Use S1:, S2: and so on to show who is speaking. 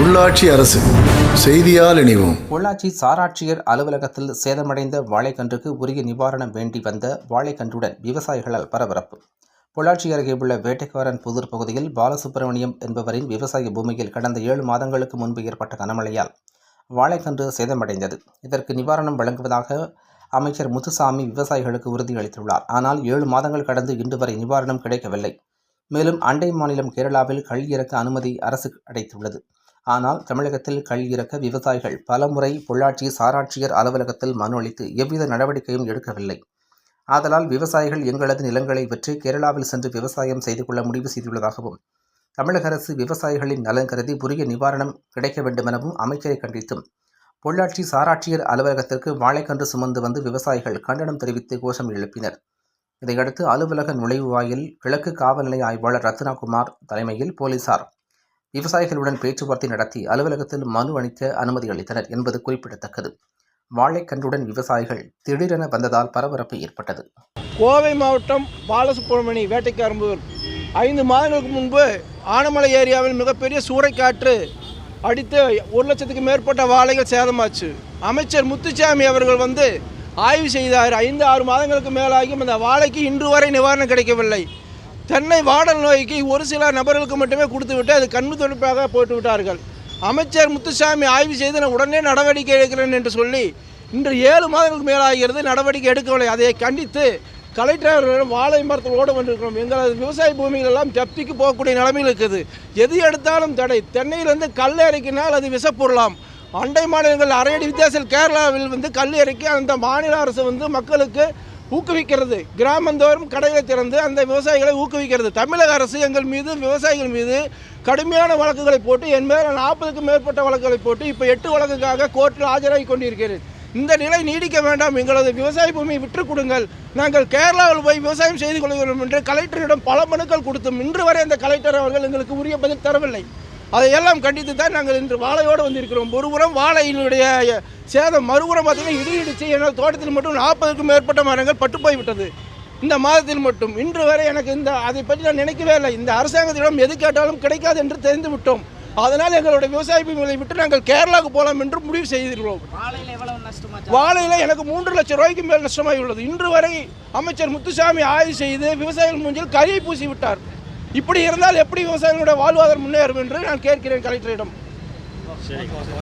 S1: உள்ளாட்சி அரசு செய்தியால் இணைவோம்.
S2: பொள்ளாச்சி சாராட்சியர் அலுவலகத்தில் சேதமடைந்த வாழைக்கன்றுக்கு உரிய நிவாரணம் வேண்டி வந்த வாழைக்கன்றுடன் விவசாயிகளால் பரபரப்பு. பொள்ளாச்சி அருகே உள்ள வேட்டைக்காரன் புதூர் பகுதியில் பாலசுப்பிரமணியம் என்பவரின் விவசாய பூமியில் கடந்த ஏழு மாதங்களுக்கு முன்பு ஏற்பட்ட கனமழையால் வாழைக்கன்று சேதமடைந்தது. இதற்கு நிவாரணம் வழங்குவதாக அமைச்சர் முத்துசாமி விவசாயிகளுக்கு உறுதியளித்துள்ளார். ஆனால் ஏழு மாதங்கள் கடந்து இன்று வரை நிவாரணம் கிடைக்கவில்லை. மேலும் அண்டை மாநிலம் கேரளாவில் கள் இறக்க அனுமதி அரசு அடைத்துள்ளது. ஆனால் தமிழகத்தில் கல் இறக்க விவசாயிகள் பலமுறை பொள்ளாச்சி சாராட்சியர் அலுவலகத்தில் மனு அளித்து எவ்வித நடவடிக்கையும் எடுக்கவில்லை. ஆதலால் விவசாயிகள் எங்களது நிலங்களை விற்று கேரளாவில் சென்று விவசாயம் செய்து கொள்ள முடிவு செய்துள்ளதாகவும் தமிழக அரசு விவசாயிகளின் நலன் கருதி உரிய நிவாரணம் கிடைக்க வேண்டுமெனவும் அமைச்சரை கண்டித்தும் பொள்ளாச்சி சாராட்சியர் அலுவலகத்திற்கு வாழைக்கன்று சுமந்து வந்து விவசாயிகள் கண்டனம் தெரிவித்து கோஷம் எழுப்பினர். இதையடுத்து அலுவலக நுழைவு வாயில் கிழக்கு காவல்நிலைய ஆய்வாளர் ரத்னாகுமார் தலைமையில் போலீசார் விவசாயிகளுடன் பேச்சுவார்த்தை நடத்தி அலுவலகத்தில் மனு அளிக்க அனுமதி அளித்தனர் என்பது குறிப்பிடத்தக்கது. வாழைக்கன்றுடன் விவசாயிகள் திடீரென வந்ததால் பரபரப்பு ஏற்பட்டது.
S3: கோவை மாவட்டம் பாலசுப்ரமணி வேட்டைக்காரம்பூர் ஐந்து மாதங்களுக்கு முன்பு ஆனமலை ஏரியாவில் மிகப்பெரிய சூறைக்காற்று அடித்து ஒரு லட்சத்துக்கு மேற்பட்ட வாழைகள் சேதமாச்சு. அமைச்சர் முத்துச்சாமி அவர்கள் வந்து ஆய்வு செய்தார். ஐந்து ஆறு மாதங்களுக்கு மேலாகியும் அந்த வாழைக்கு இன்று வரை நிவாரணம் கிடைக்கவில்லை. தென்னை வாடல் நோய்க்கு ஒரு சில நபர்களுக்கு மட்டுமே கொடுத்து விட்டு அது கண்ணு தொடுப்பாக போட்டு விட்டார்கள் அமைச்சர் முத்துசாமி ஆய்வு செய்து நான் உடனே நடவடிக்கை எடுக்கிறேன் என்று சொல்லி இன்று ஏழு மாதங்களுக்கு மேலாகிறது நடவடிக்கை எடுக்கவில்லை. அதை கண்டித்து கலெக்டர் அவர்களிடம் வாழை ஓட வந்திருக்கிறோம். எங்களது விவசாய பூமிகள் எல்லாம் போகக்கூடிய நிலைமையில் இருக்குது. எது எடுத்தாலும் தடை. தென்னையிலிருந்து கல் இறக்கினால் அது விசப்பொருளாம். அண்டை மாநிலங்கள் அரையடி வித்தியாசத்தில் கேரளாவில் வந்து கல் இறக்கி அந்த மாநில அரசு வந்து மக்களுக்கு ஊக்குவிக்கிறது. கிராமந்தோறும் கடைகளை திறந்து அந்த விவசாயிகளை ஊக்குவிக்கிறது. தமிழக அரசு எங்கள் மீது விவசாயிகள் மீது கடுமையான வழக்குகளை போட்டு என் மேல நாற்பதுக்கும் மேற்பட்ட வழக்குகளை போட்டு இப்போ எட்டு வழக்குக்காக கோர்ட்டில் ஆஜராகி கொண்டிருக்கிறேன். இந்த நிலை நீடிக்க வேண்டாம். எங்களது விவசாய பூமியை விற்றுக் கொடுங்கள். நாங்கள் கேரளாவில் போய் விவசாயம் செய்து கொள்கிறோம் என்று கலெக்டரிடம் பல மனுக்கள் கொடுத்தும். இன்று வரை அந்த கலெக்டர் அவர்கள் எங்களுக்கு உரிய பதில் தரவில்லை. அதையெல்லாம் கண்டித்து தான் நாங்கள் இன்று வாழையோடு வந்திருக்கிறோம். ஒருபுறம் வாழையினுடைய சேதம் மறுபுறம் பார்த்தீங்கன்னா இடி இடிச்சு எனது தோட்டத்தில் மட்டும் நாற்பதுக்கும் மேற்பட்ட மரங்கள் பட்டு போய்விட்டது. இந்த மாதத்தில் மட்டும். இன்று வரை எனக்கு இந்த அதை பற்றி நான் நினைக்கவே இல்லை. இந்த அரசாங்கத்திடம் எது கேட்டாலும் கிடைக்காது என்று தெரிந்து விட்டோம். அதனால் எங்களுடைய விவசாய பூமிகளை விட்டு நாங்கள் கேரளாவுக்கு போகலாம் என்று முடிவு செய்திருக்கிறோம். வாழையில் எனக்கு மூன்று லட்சம் ரூபாய்க்கு மேல் நஷ்டமாகி உள்ளது இன்று வரை அமைச்சர் முத்துசாமி ஆய்வு செய்து விவசாயிகள் மூஞ்சில் கரியை பூசி விட்டார். இப்படி இருந்தால் எப்படி விவசாயிகளுடைய வாழ்வாதாரம் முன்னேறும் என்று நான் கேட்கிறேன் கலெக்டரிடம்.